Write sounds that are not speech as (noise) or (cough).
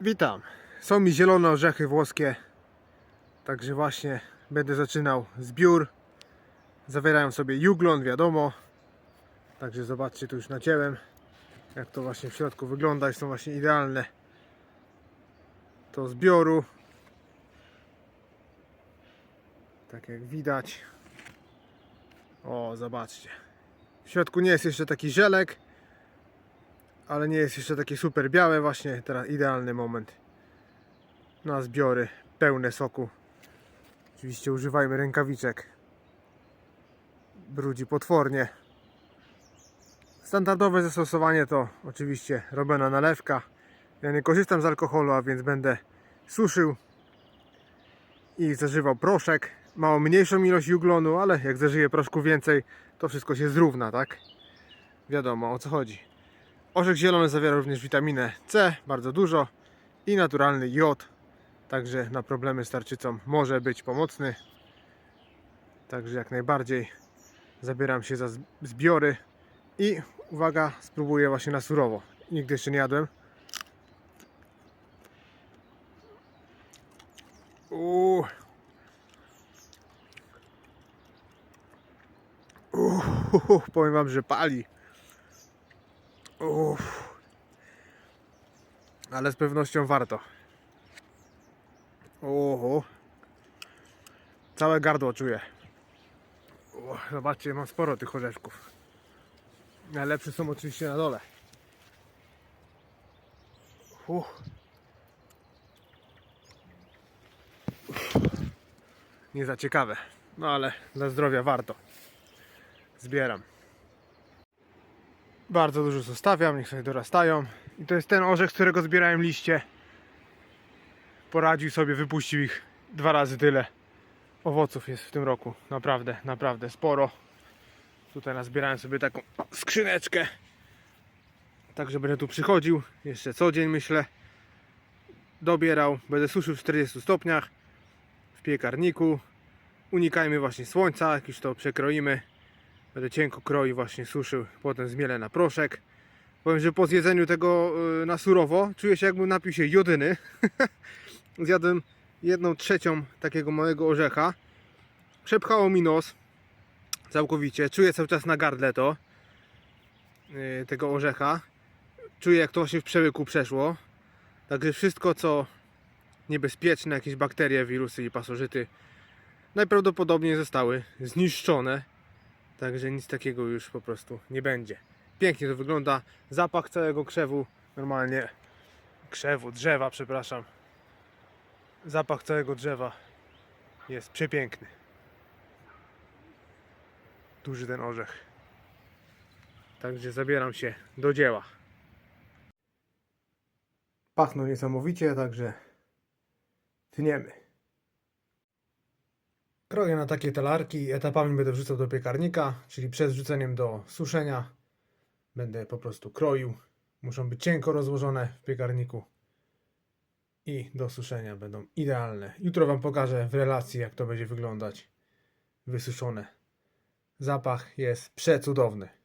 Witam. Są mi zielone orzechy włoskie. Także właśnie będę zaczynał zbiór. Zawierają sobie juglon, wiadomo. Także zobaczcie, tu już nacięłem. Jak to właśnie w środku wygląda. i Są właśnie idealne do zbioru. Tak jak widać. O, zobaczcie. W środku nie jest jeszcze taki żelek ale nie jest jeszcze takie super białe właśnie teraz idealny moment. Na zbiory pełne soku. Oczywiście używajmy rękawiczek. Brudzi potwornie. Standardowe zastosowanie to oczywiście robiona nalewka. Ja nie korzystam z alkoholu, a więc będę suszył i zażywał proszek. Mało mniejszą ilość juglonu, ale jak zażyję proszku więcej to wszystko się zrówna, tak? Wiadomo o co chodzi Orzech zielony zawiera również witaminę C, bardzo dużo i naturalny jod, także na problemy z tarczycą może być pomocny. Także jak najbardziej zabieram się za zbiory i uwaga, spróbuję właśnie na surowo. Nigdy jeszcze nie jadłem. Uuu. Uuu, powiem wam, że pali. Uff. Ale z pewnością warto. Oho. Całe gardło czuję. O, zobaczcie, mam sporo tych orzeszków. Najlepsze są oczywiście na dole. Uff. Nie za ciekawe. No ale dla zdrowia warto. Zbieram. Bardzo dużo zostawiam, niech sobie dorastają. I to jest ten orzech, z którego zbierałem liście. Poradził sobie, wypuścił ich dwa razy tyle. Owoców jest w tym roku. Naprawdę, naprawdę sporo. Tutaj nazbierałem sobie taką skrzyneczkę. Także będę tu przychodził. Jeszcze co dzień myślę. Dobierał. Będę suszył w 40 stopniach. W piekarniku. Unikajmy właśnie słońca. Jak już to przekroimy. Będę cienko kroił, właśnie suszył, potem zmielę na proszek. Powiem, że po zjedzeniu tego y, na surowo czuję się jakbym napił się jodyny. (laughs) Zjadłem jedną trzecią takiego małego orzecha. Przepchało mi nos całkowicie. Czuję cały czas na gardle to y, tego orzecha. Czuję jak to właśnie w przełyku przeszło. Także wszystko co niebezpieczne, jakieś bakterie, wirusy i pasożyty najprawdopodobniej zostały zniszczone. Także nic takiego już po prostu nie będzie. Pięknie to wygląda. Zapach całego krzewu, normalnie krzewu, drzewa, przepraszam. Zapach całego drzewa jest przepiękny. Duży ten orzech. Także zabieram się do dzieła. Pachną niesamowicie, także tniemy. Kroję na takie talarki i etapami będę wrzucał do piekarnika, czyli przed wrzuceniem do suszenia będę po prostu kroił. Muszą być cienko rozłożone w piekarniku i do suszenia będą idealne. Jutro Wam pokażę w relacji, jak to będzie wyglądać wysuszone. Zapach jest przecudowny.